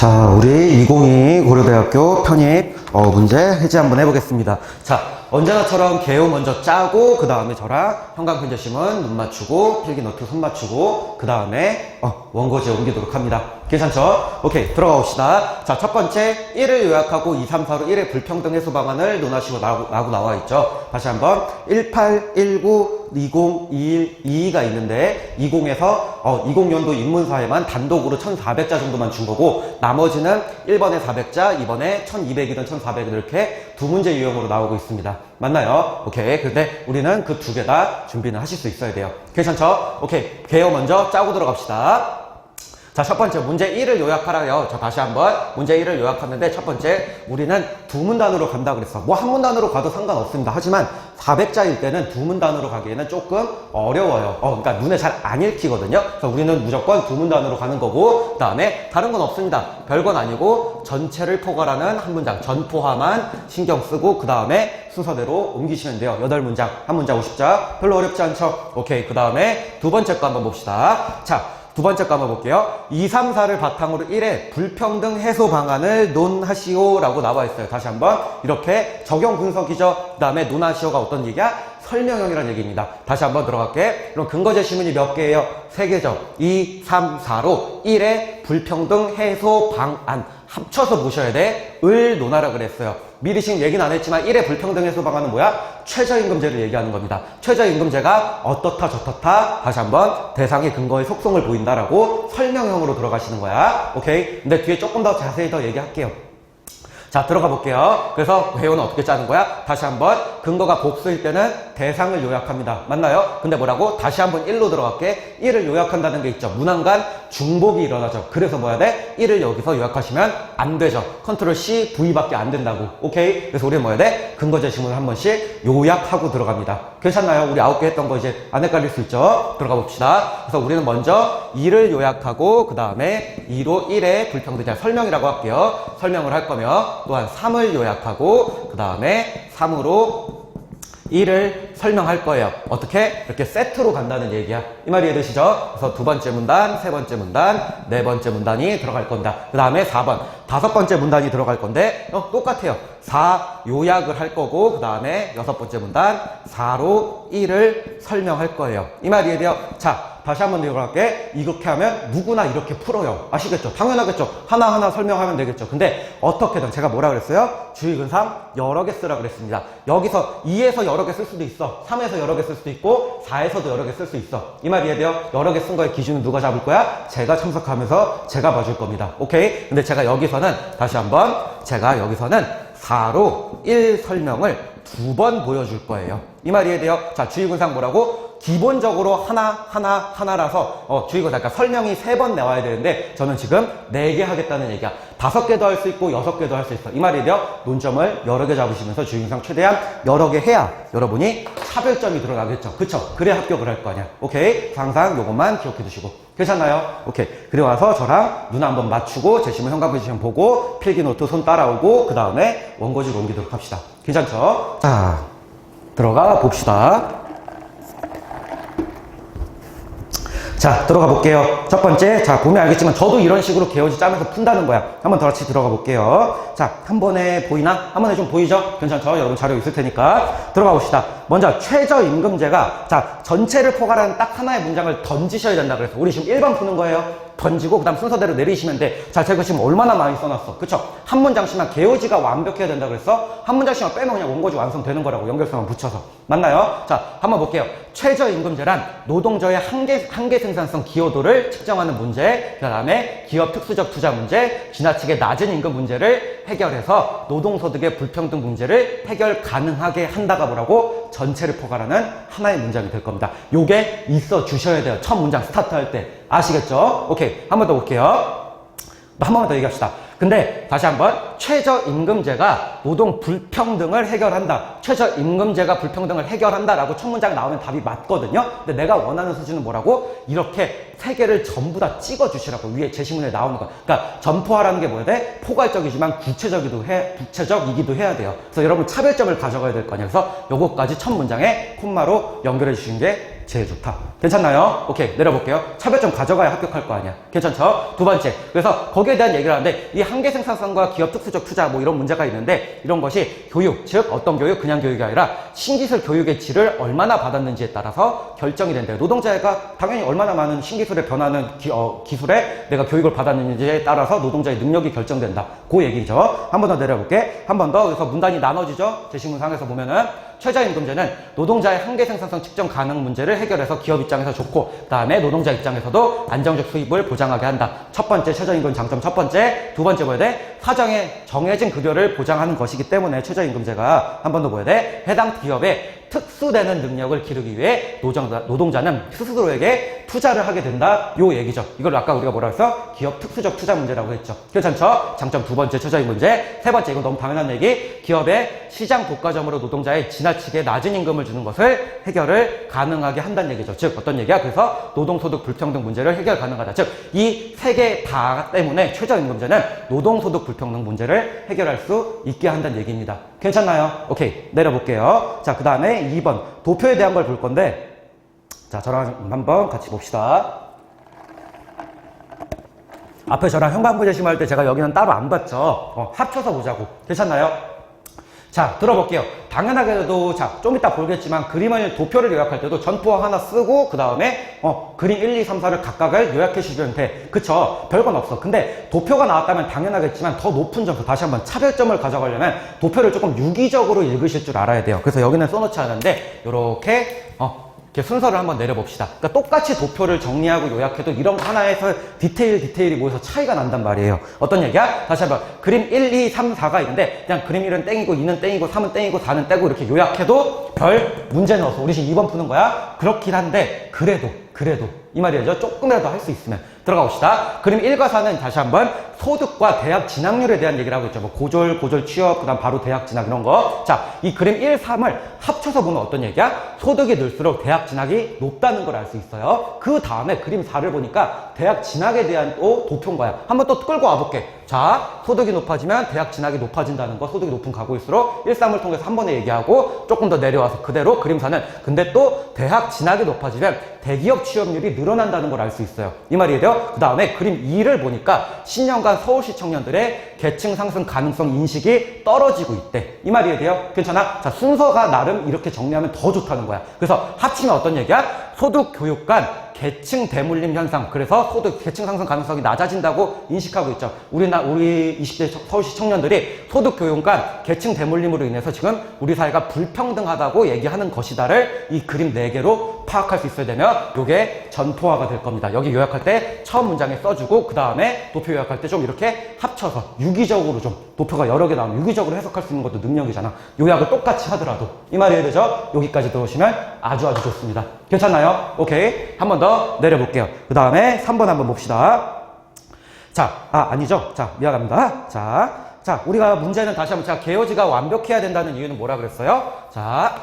자, 우리 2022 고려대학교 편입 어, 문제 해지 한번 해보겠습니다. 자, 언제나처럼 개요 먼저 짜고 그 다음에 저랑 형광펜제심은 눈 맞추고 필기노트 손 맞추고 그 다음에 어, 원고지에 옮기도록 합니다. 괜찮죠? 오케이, 들어가 봅시다. 자, 첫 번째 1을 요약하고 2, 3, 4로 1의 불평등 해소 방안을 논하시고 라고, 라고 나와 있죠. 다시 한번 18, 19, 20, 21, 22가 있는데 20에서 어, 20년도 인문사회만 단독으로 1,400자 정도만 준 거고 나머지는 1번에 400자, 2번에 1,200이든 1,400이든 이렇게 두 문제 유형으로 나오고 있습니다. 맞나요? 오케이. 근데 우리는 그 두 개 다 준비는 하실 수 있어야 돼요. 괜찮죠? 오케이. 개요 먼저 짜고 들어갑시다. 자, 첫 번째 문제 1을 요약하라요. 자, 다시 한번 문제 1을 요약하는데 첫 번째 우리는 두 문단으로 간다 그랬어. 뭐 한 문단으로 가도 상관없습니다. 하지만 400자일 때는 두 문단으로 가기에는 조금 어려워요. 어, 그러니까 눈에 잘 안 읽히거든요. 그래서 우리는 무조건 두 문단으로 가는 거고 그다음에 다른 건 없습니다. 별건 아니고 전체를 포괄하는 한 문장 전포화만 신경 쓰고 그다음에 순서대로 옮기시면 돼요. 여덟 문장, 한 문장 50자. 별로 어렵지 않죠? 오케이. 그다음에 두 번째 거 한번 봅시다. 자, 두 번째 거 한번 볼게요. 2, 3, 4를 바탕으로 1의 불평등 해소 방안을 논하시오라고 나와 있어요. 다시 한번 이렇게 적용 분석이죠. 그 다음에 논하시오가 어떤 얘기야? 설명형이라는 얘기입니다. 다시 한번 들어갈게. 그럼 근거 제시문이 몇 개예요? 세 개죠. 2, 3, 4로 1의 불평등 해소 방안 합쳐서 보셔야 돼. 을 논하라 그랬어요. 미리 지금 얘기는 안 했지만 1의 불평등 해소 방안은 뭐야? 최저임금제를 얘기하는 겁니다. 최저임금제가 어떻다 저떻다 다시 한번 대상의 근거의 속성을 보인다라고 설명형으로 들어가시는 거야. 오케이? 근데 뒤에 조금 더 자세히 더 얘기할게요. 자, 들어가 볼게요. 그래서 회원은 어떻게 짜는 거야? 다시 한번 근거가 복수일 때는 대상을 요약합니다. 맞나요? 근데 뭐라고? 다시 한번 1로 들어갈게. 1을 요약한다는 게 있죠. 문항간 중복이 일어나죠. 그래서 뭐야 돼? 1을 여기서 요약하시면 안 되죠. 컨트롤 C, V밖에 안 된다고. 오케이? 그래서 우리는 뭐야 돼? 근거 제시문을 한 번씩 요약하고 들어갑니다. 괜찮나요? 우리 아홉 개 했던 거 이제 안 헷갈릴 수 있죠? 들어가 봅시다. 그래서 우리는 먼저 2를 요약하고 그 다음에 2로 1의 불평등자 설명이라고 할게요. 설명을 할 거면 또한 3을 요약하고 그 다음에 3으로 1을 설명할 거예요. 어떻게? 이렇게 세트로 간다는 얘기야. 이 말이 이해되시죠? 그래서 두 번째 문단, 세 번째 문단, 네 번째 문단이 들어갈 겁니다. 그 다음에 4번, 다섯 번째 문단이 들어갈 건데, 어, 똑같아요. 4 요약을 할 거고, 그 다음에 여섯 번째 문단, 4로 1을 설명할 거예요. 이 말이 이해돼요? 자, 다시 한번 들어갈게. 이렇게 하면 누구나 이렇게 풀어요. 아시겠죠? 당연하겠죠? 하나하나 설명하면 되겠죠? 근데 어떻게든 제가 뭐라 그랬어요? 주의근상 여러 개 쓰라 그랬습니다. 여기서 2에서 여러 개 쓸 수도 있어. 3에서 여러 개 쓸 수도 있고 4에서도 여러 개 쓸 수 있어. 이 말이 이해돼요? 여러 개 쓴 거의 기준은 누가 잡을 거야? 제가 참석하면서 제가 봐줄 겁니다. 오케이? 근데 제가 여기서는 다시 한번 제가 여기서는 4로 1 설명을 두 번 보여줄 거예요. 이 말이 이해돼요? 자, 주의근상 뭐라고? 기본적으로 하나, 하나, 하나라서, 어, 주의가, 그러니까 설명이 세 번 나와야 되는데, 저는 지금 네 개 하겠다는 얘기야. 다섯 개도 할 수 있고, 여섯 개도 할 수 있어. 이 말이 돼요? 논점을 여러 개 잡으시면서 주의상 최대한 여러 개 해야 여러분이 차별점이 드러나겠죠. 그쵸? 그래 합격을 할 거 아니야. 오케이? 항상 요것만 기억해 두시고. 괜찮나요? 오케이. 그리고 와서 저랑 눈 한번 맞추고, 제시문 현관 포지션 보고, 필기 노트 손 따라오고, 그 다음에 원고지로 옮기도록 합시다. 괜찮죠? 자, 들어가 봅시다. 자, 들어가 볼게요. 첫 번째, 자, 보면 알겠지만 저도 이런 식으로 개요지 짜면서 푼다는 거야. 한번 더 같이 들어가 볼게요. 자, 한 번에 보이나? 한 번에 좀 보이죠? 괜찮죠? 여러분 자료 있을 테니까. 들어가 봅시다. 먼저 최저임금제가, 자, 전체를 포괄하는 딱 하나의 문장을 던지셔야 된다 그래서 우리 지금 1번 푸는 거예요. 던지고 그 다음 순서대로 내리시면 돼. 자, 제가 지금 얼마나 많이 써놨어. 그쵸? 한 문장씩만 개요지가 완벽해야 된다 그랬어? 한 문장씩만 빼면 그냥 원고지 완성되는 거라고 연결성만 붙여서. 맞나요? 자, 한번 볼게요. 최저임금제란 노동자의 한계, 한계 생산성 기여도를 측정하는 문제, 그 다음에 기업 특수적 투자 문제, 지나치게 낮은 임금 문제를 해결해서 노동소득의 불평등 문제를 해결 가능하게 한다가 뭐라고? 전체를 포괄하는 하나의 문장이 될 겁니다. 요게 있어 주셔야 돼요. 첫 문장 스타트 할 때. 아시겠죠? 오케이. 한 번 더 볼게요. 한 번만 더 얘기합시다. 근데 다시 한번 최저임금제가 노동 불평등을 해결한다. 최저임금제가 불평등을 해결한다라고 첫 문장 나오면 답이 맞거든요. 근데 내가 원하는 수준은 뭐라고? 이렇게 세 개를 전부 다 찍어 주시라고 위에 제시문에 나오는 거. 그러니까 점포하라는 게 뭐야 돼? 포괄적이지만 구체적이기도 해, 구체적이기도 해야 돼요. 그래서 여러분 차별점을 가져가야 될거 아니에요. 그래서 요거까지 첫 문장에 콤마로 연결해 주시는 게 제일 좋다. 괜찮나요? 오케이, 내려볼게요. 차별점 가져가야 합격할 거 아니야. 괜찮죠? 두 번째. 그래서 거기에 대한 얘기를 하는데 이 한계 생산성과 기업 특수적 투자 뭐 이런 문제가 있는데 이런 것이 교육, 즉 어떤 교육, 그냥 교육이 아니라 신기술 교육의 질을 얼마나 받았는지에 따라서 결정이 된대요. 노동자가 당연히 얼마나 많은 신기술에 변하는 기, 어, 기술에 내가 교육을 받았는지에 따라서 노동자의 능력이 결정된다. 그 얘기죠. 한 번 더 내려볼게. 한 번 더. 그래서 문단이 나눠지죠. 제시문상에서 보면은 최저임금제는 노동자의 한계 생산성 측정 가능 문제를 해결해서 기업 입장에서 좋고 그다음에 노동자 입장에서도 안정적 수입을 보장하게 한다. 첫 번째 최저임금 장점 첫 번째, 두 번째 뭐야 돼? 사정에 정해진 급여를 보장하는 것이기 때문에 최저임금제가 한 번더 뭐야 돼? 해당 기업의 특수되는 능력을 기르기 위해 노정자, 노동자는 스스로에게 투자를 하게 된다. 요 얘기죠. 이걸 아까 우리가 뭐라 했어? 기업 특수적 투자 문제라고 했죠. 괜찮죠? 장점 두 번째 최저임 문제. 세 번째, 이건 너무 당연한 얘기. 기업의 시장 독과점으로 노동자에 지나치게 낮은 임금을 주는 것을 해결을 가능하게 한다는 얘기죠. 즉, 어떤 얘기야? 그래서 노동소득 불평등 문제를 해결 가능하다. 즉, 이 세 개 다 때문에 최저임금제는 노동소득 불평등 문제를 해결할 수 있게 한다는 얘기입니다. 괜찮나요? 오케이. 내려볼게요. 자, 그 다음에 2번. 도표에 대한 걸 볼 건데, 자, 저랑 한번 같이 봅시다. 앞에 저랑 현관부재심 할때 제가 여기는 따로 안 봤죠. 어, 합쳐서 보자고. 괜찮나요? 자, 들어볼게요. 당연하게도, 자, 좀 이따 보겠지만, 그림을, 도표를 요약할 때도 전투어 하나 쓰고, 그 다음에, 어, 그림 1, 2, 3, 4를 각각을 요약해 주시면 돼. 그쵸? 별건 없어. 근데 도표가 나왔다면 당연하겠지만, 더 높은 점수, 다시 한번 차별점을 가져가려면, 도표를 조금 유기적으로 읽으실 줄 알아야 돼요. 그래서 여기는 써놓지 않은데, 요렇게, 어, 이렇게 순서를 한번 내려봅시다. 그러니까 똑같이 도표를 정리하고 요약해도 이런 거 하나에서 디테일 디테일이 모여서 차이가 난단 말이에요. 어떤 얘기야? 다시 한번 그림 1, 2, 3, 4가 있는데 그냥 그림 1은 땡이고 2는 땡이고 3은 땡이고 4는 떼고 이렇게 요약해도 별 문제 넣어서 우리 지금 2번 푸는 거야? 그렇긴 한데 그래도 그래도 이 말이죠. 조금이라도 할 수 있으면 들어가 봅시다. 그림 1과 4는 다시 한번 소득과 대학 진학률에 대한 얘기를 하고 있죠. 뭐 고졸, 고졸 취업, 그 다음 바로 대학 진학 이런 거. 자, 이 그림 1, 3을 합쳐서 보면 어떤 얘기야? 소득이 늘수록 대학 진학이 높다는 걸 알 수 있어요. 그 다음에 그림 4를 보니까 대학 진학에 대한 또 도표인 거야. 한번 또 끌고 와볼게. 자, 소득이 높아지면 대학 진학이 높아진다는 거. 소득이 높은 가구일수록 1, 3을 통해서 한 번에 얘기하고 조금 더 내려와서 그대로 그림 4는 근데 또 대학 진학이 높아지면 대기업 취업률이 늘어난다는 걸 알 수 있어요. 이 말이에요. 그 다음에 그림 2를 보니까 10년간 서울시 청년들의 계층 상승 가능성 인식이 떨어지고 있대. 이 말이에요. 괜찮아? 자, 순서가 나름 이렇게 정리하면 더 좋다는 거야. 그래서 합치면 어떤 얘기야? 소득 교육 간 계층 대물림 현상. 그래서 소득 계층 상승 가능성이 낮아진다고 인식하고 있죠. 우리나 우리 20대 서울시 청년들이 소득 교육 간 계층 대물림으로 인해서 지금 우리 사회가 불평등하다고 얘기하는 것이다를 이 그림 4개로 파악할 수 있어야 되면 요게 전포화가 될 겁니다. 여기 요약할 때 처음 문장에 써주고 그 다음에 도표 요약할 때 좀 이렇게 합쳐서 유기적으로 좀 도표가 여러 개 나오면 유기적으로 해석할 수 있는 것도 능력이잖아. 요약을 똑같이 하더라도 이 말이 해되죠? 여기까지 들어오시면 아주 아주 좋습니다. 괜찮나요? 오케이. 한 번 더 내려볼게요. 그 다음에 3번 한번 봅시다. 자, 아, 아니죠. 자, 미안합니다. 자, 자, 우리가 문제는 다시 한번 제가 개요지가 완벽해야 된다는 이유는 뭐라 그랬어요? 자,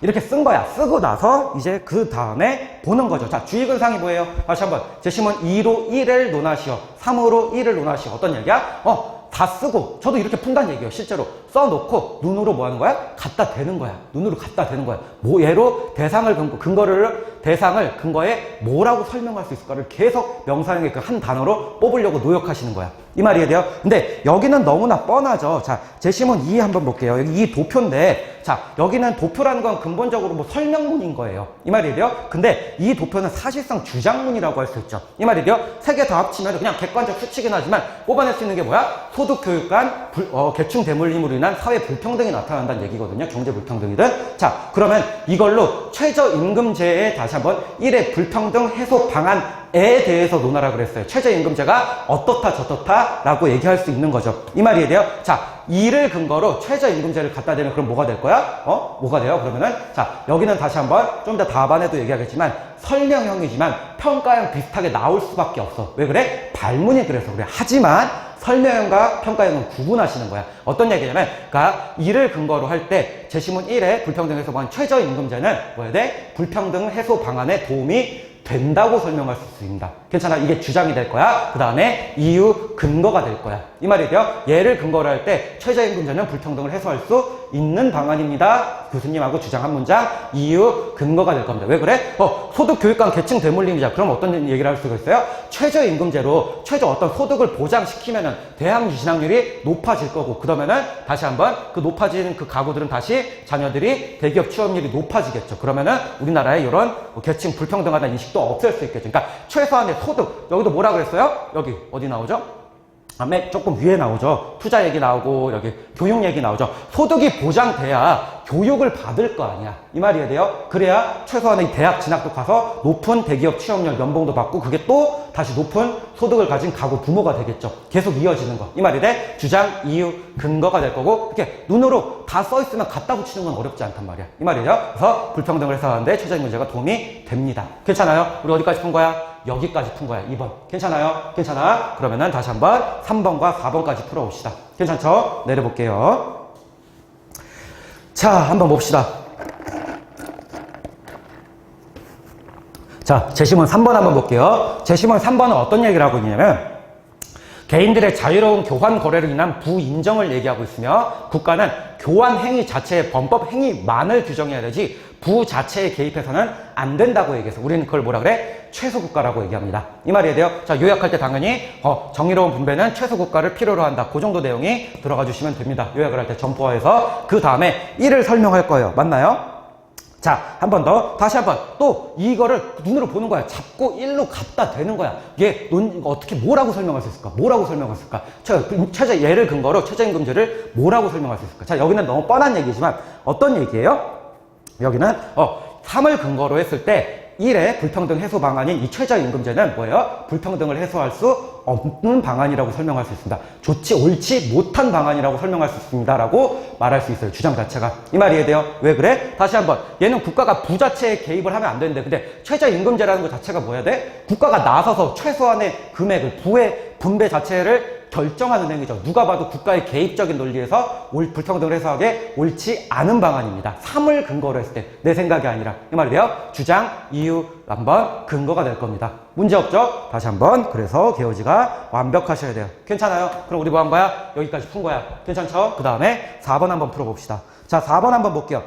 이렇게 쓴 거야. 쓰고 나서 이제 그 다음에 보는 거죠. 자, 주의근상이 뭐예요? 다시 한번. 제시문 2로 1을 논하시오. 3으로 1을 논하시오. 어떤 얘기야? 어, 다 쓰고. 저도 이렇게 푼다는 얘기예요. 실제로. 써놓고 눈으로 뭐 하는 거야? 갖다 대는 거야. 눈으로 갖다 대는 거야. 뭐, 얘로 대상을 근거, 근거를, 대상을 근거에 뭐라고 설명할 수 있을까를 계속 명사형의 그 한 단어로 뽑으려고 노력하시는 거야. 이 말이 해야 돼요? 근데 여기는 너무나 뻔하죠. 자, 제시문 2 한번 볼게요. 여기 이 도표인데, 자, 여기는 도표라는 건 근본적으로 뭐 설명문인 거예요. 이 말이 돼요? 근데 이 도표는 사실상 주장문이라고 할 수 있죠. 이 말이 돼요? 세 개 다 합치면 그냥 객관적 수치긴 하지만 뽑아낼 수 있는 게 뭐야? 소득 교육 간 불- 어, 계층 대물림으로 인한 사회 불평등이 나타난다는 얘기거든요. 경제 불평등이든. 자, 그러면 이걸로 최저임금제에 다시 한번 1의 불평등 해소 방안에 대해서 논하라 그랬어요. 최저임금제가 어떻다 저떻다 라고 얘기할 수 있는 거죠. 이 말이 돼요? 자, 이를 근거로 최저임금제를 갖다 대면 그럼 뭐가 될 거야? 어? 뭐가 돼요? 그러면은 자, 여기는 다시 한번 좀 이따 답안에도 얘기하겠지만 설명형이지만 평가형 비슷하게 나올 수밖에 없어. 왜 그래? 발문이 그래서 그래. 하지만 설명형과 평가형은 구분하시는 거야. 어떤 얘기냐면, 그러니까 이를 근거로 할 때 제시문 1에 불평등 해소 방안 최저임금제는 뭐야 돼? 불평등 해소 방안에 도움이 된다고 설명할 수 있습니다. 괜찮아. 이게 주장이 될 거야. 그 다음에 이유 근거가 될 거야. 이 말이 돼요. 얘를 근거로 할 때 최저임금제는 불평등을 해소할 수 있는 방안입니다. 교수님하고 주장 한 문장, 이유, 근거가 될 겁니다. 왜 그래? 어, 소득 교육감 계층 대물림이자. 그럼 어떤 얘기를 할 수가 있어요? 최저임금제로 최저 어떤 소득을 보장시키면은 대학 진학률이 높아질 거고, 그러면은 다시 한번 그 높아진 그 가구들은 다시 자녀들이 대기업 취업률이 높아지겠죠. 그러면은 우리나라에 이런 뭐 계층 불평등하다는 인식도 없앨 수 있겠죠. 그러니까 최소한의 소득, 여기도 뭐라 그랬어요? 여기 어디 나오죠? 다음에 조금 위에 나오죠. 투자 얘기 나오고 여기 교육 얘기 나오죠. 소득이 보장돼야 교육을 받을 거 아니야. 이 말이야 돼요. 그래야 최소한의 대학 진학도 가서 높은 대기업 취업률 연봉도 받고 그게 또 다시 높은 소득을 가진 가구 부모가 되겠죠. 계속 이어지는 거. 이 말이 돼. 주장, 이유, 근거가 될 거고 이렇게 눈으로 다 써 있으면 갖다 붙이는 건 어렵지 않단 말이야. 이 말이죠. 그래서 불평등을 해소하는데 최저임 문제가 도움이 됩니다. 괜찮아요? 우리 어디까지 푼 거야? 여기까지 푼 거야. 2번. 괜찮아요? 괜찮아? 그러면은 다시 한번 3번과 4번까지 풀어봅시다. 괜찮죠? 내려볼게요. 자, 한번 봅시다. 자, 제시문 3번 한번 볼게요. 제시문 3번은 어떤 얘기를 하고 있냐면, 개인들의 자유로운 교환 거래로 인한 부인정을 얘기하고 있으며 국가는 교환 행위 자체의 범법 행위만을 규정해야 되지 부 자체에 개입해서는 안 된다고 얘기해서 우리는 그걸 뭐라 그래? 최소 국가라고 얘기합니다. 이 말이에요. 자, 요약할 때 당연히 어, 정의로운 분배는 최소 국가를 필요로 한다. 그 정도 내용이 들어가 주시면 됩니다. 요약을 할 때 점포화해서 그 다음에 1을 설명할 거예요. 맞나요? 자, 한 번 더. 다시 한 번. 또 이거를 눈으로 보는 거야. 잡고 일로 갖다 대는 거야. 얘 논, 어떻게 뭐라고 설명할 수 있을까? 뭐라고 설명할 수 있을까? 자, 최저 예를 근거로 최저임금제를 뭐라고 설명할 수 있을까? 자, 여기는 너무 뻔한 얘기지만 어떤 얘기예요? 여기는 어, 3을 근거로 했을 때 1의 불평등 해소 방안인 이 최저임금제는 뭐예요? 불평등을 해소할 수 없는 방안이라고 설명할 수 있습니다. 좋지 옳지 못한 방안이라고 설명할 수 있습니다. 라고 말할 수 있어요. 주장 자체가. 이 말이 이해돼요? 왜 그래? 다시 한번. 얘는 국가가 부자체에 개입을 하면 안 되는데 근데 최저임금제라는 것 자체가 뭐야 돼? 국가가 나서서 최소한의 금액을 부의 분배 자체를 결정하는 행위죠. 누가 봐도 국가의 개입적인 논리에서 올, 불평등을 해소하게 옳지 않은 방안입니다. 3을 근거로 했을 때 내 생각이 아니라 이 말이 돼요? 주장, 이유, 한번 근거가 될 겁니다. 문제 없죠? 다시 한번 그래서 개요지가 완벽하셔야 돼요. 괜찮아요? 그럼 우리 뭐 한 거야? 여기까지 푼 거야. 괜찮죠? 그 다음에 4번 한번 풀어봅시다. 자 4번 한번 볼게요.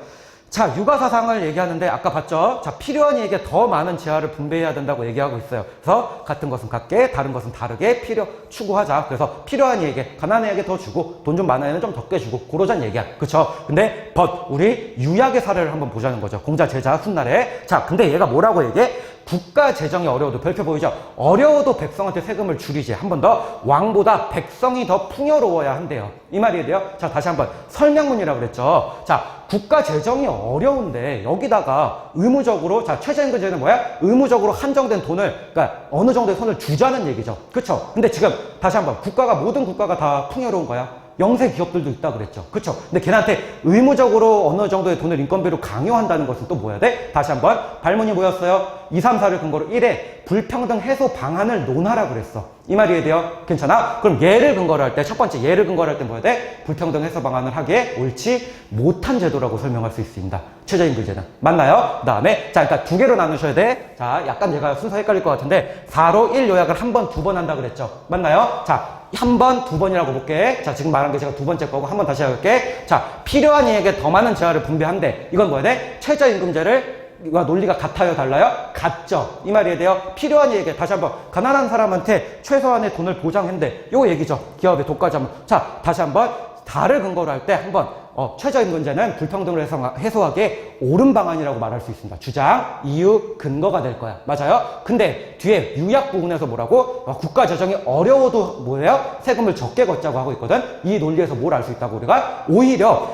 자, 육아 사상을 얘기하는데 아까 봤죠? 자, 필요한 이에게 더 많은 재화를 분배해야 된다고 얘기하고 있어요. 그래서 같은 것은 같게, 다른 것은 다르게 필요 추구하자. 그래서 필요한 이에게, 가난한 이에게 더 주고, 돈 좀 많은 애는 좀 적게 주고, 그러자는 얘기야. 그쵸? 근데, but, 우리 유약의 사례를 한번 보자는 거죠. 공자, 제자, 훗날에. 자, 근데 얘가 뭐라고 얘기해? 국가 재정이 어려워도 별표 보이죠? 어려워도 백성한테 세금을 줄이지. 한 번 더 왕보다 백성이 더 풍요로워야 한대요. 이 말이 돼요? 자, 다시 한번 설명문이라고 그랬죠. 자, 국가 재정이 어려운데 여기다가 의무적으로 자, 최저임금제는 뭐야? 의무적으로 한정된 돈을 그러니까 어느 정도의 손을 주자는 얘기죠. 그렇죠? 근데 지금 다시 한번 국가가 모든 국가가 다 풍요로운 거야. 영세 기업들도 있다 그랬죠. 그렇죠? 근데 걔네한테 의무적으로 어느 정도의 돈을 인건비로 강요한다는 것은 또 뭐야 돼? 다시 한번 발문이 뭐였어요? 2, 3, 4를 근거로 1에 불평등 해소 방안을 논하라 그랬어. 이 말이 이해돼요? 괜찮아? 그럼 예를 근거로 할 때, 첫 번째 예를 근거로 할 때 뭐야 돼? 불평등 해소 방안을 하기에 옳지 못한 제도라고 설명할 수 있습니다. 최저임금제는. 맞나요? 그 다음에, 자, 일단 두 개로 나누셔야 돼. 자, 약간 제가 순서 헷갈릴 것 같은데, 4로 1 요약을 한 번, 두 번 한다 그랬죠? 맞나요? 자, 한 번, 두 번이라고 볼게. 자, 지금 말한 게 제가 두 번째 거고, 한 번 다시 해볼게. 자, 필요한 이에게 더 많은 재화를 분배한대. 이건 뭐야 돼? 최저임금제를 와 논리가 같아요 달라요? 같죠 이 말이에요 돼요 필요한 이에게 다시 한번 가난한 사람한테 최소한의 돈을 보장한대 요 얘기죠 기업의 독과점 자 다시 한번 다를 근거로 할 때 한번 어, 최저임금제는 불평등을 해소, 해소하 기에 옳은 방안이라고 말할 수 있습니다. 주장 이유 근거가 될 거야. 맞아요? 근데 뒤에 유약 부분에서 뭐라고? 어, 국가 재정이 어려워도 뭐예요? 세금을 적게 걷자고 하고 있거든? 이 논리에서 뭘 알 수 있다고 우리가? 오히려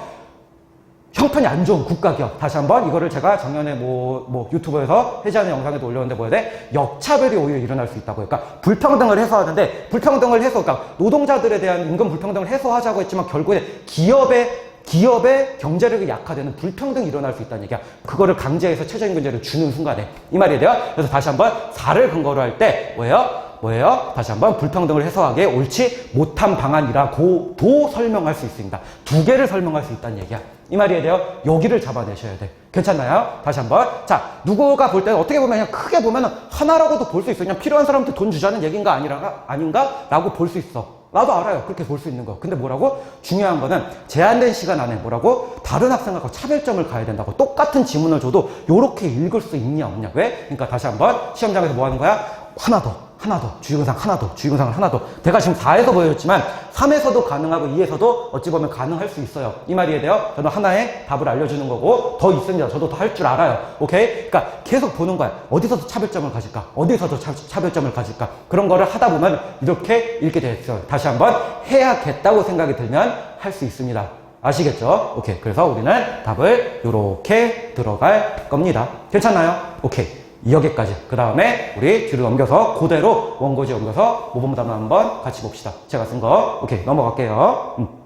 형편이 안 좋은 국가기업. 다시 한번 이거를 제가 작년에 뭐, 뭐 유튜브에서 해제하는 영상에도 올렸는데 뭐야 돼? 역차별이 오히려 일어날 수 있다고. 그러니까 불평등을 해소하는데 불평등을 해소, 그러니까 노동자들에 대한 임금 불평등을 해소하자고 했지만 결국에 기업의 기업의 경제력이 약화되는 불평등이 일어날 수 있다는 얘기야. 그거를 강제해서 최저임금제를 주는 순간에. 이 말이 돼요? 그래서 다시 한번 4를 근거로 할 때 뭐예요? 뭐예요? 다시 한번 불평등을 해소하기에 옳지 못한 방안이라고도 설명할 수 있습니다. 두 개를 설명할 수 있다는 얘기야. 이 말이에요. 여기를 잡아내셔야 돼. 괜찮나요? 다시 한번. 자, 누구가 볼 때는 어떻게 보면 그냥 크게 보면 하나라고도 볼 수 있어. 그냥 필요한 사람한테 돈 주자는 얘기인가 아니라, 아닌가? 라고 볼 수 있어. 나도 알아요. 그렇게 볼 수 있는 거. 근데 뭐라고? 중요한 거는 제한된 시간 안에 뭐라고? 다른 학생하고 차별점을 가야 된다고. 똑같은 지문을 줘도 요렇게 읽을 수 있냐, 없냐. 왜? 그러니까 다시 한번 시험장에서 뭐 하는 거야? 하나 더, 하나 더, 주의근상 하나 더, 주의근상을 하나 더. 내가 지금 4에서 보여줬지만 3에서도 가능하고 2에서도 어찌 보면 가능할 수 있어요. 이 말이 돼요? 저는 하나의 답을 알려주는 거고 더 있습니다. 저도 더 할 줄 알아요. 오케이? 그러니까 계속 보는 거야. 어디서도 차별점을 가질까? 어디서도 차, 차별점을 가질까? 그런 거를 하다 보면 이렇게 읽게 되었어요. 다시 한번 해야겠다고 생각이 들면 할 수 있습니다. 아시겠죠? 오케이. 그래서 우리는 답을 이렇게 들어갈 겁니다. 괜찮나요? 오케이. 여기까지. 그 다음에 우리 뒤로 넘겨서 그대로 원고지 옮겨서 모범 답을 한번 같이 봅시다. 제가 쓴 거. 오케이. 넘어갈게요. 음.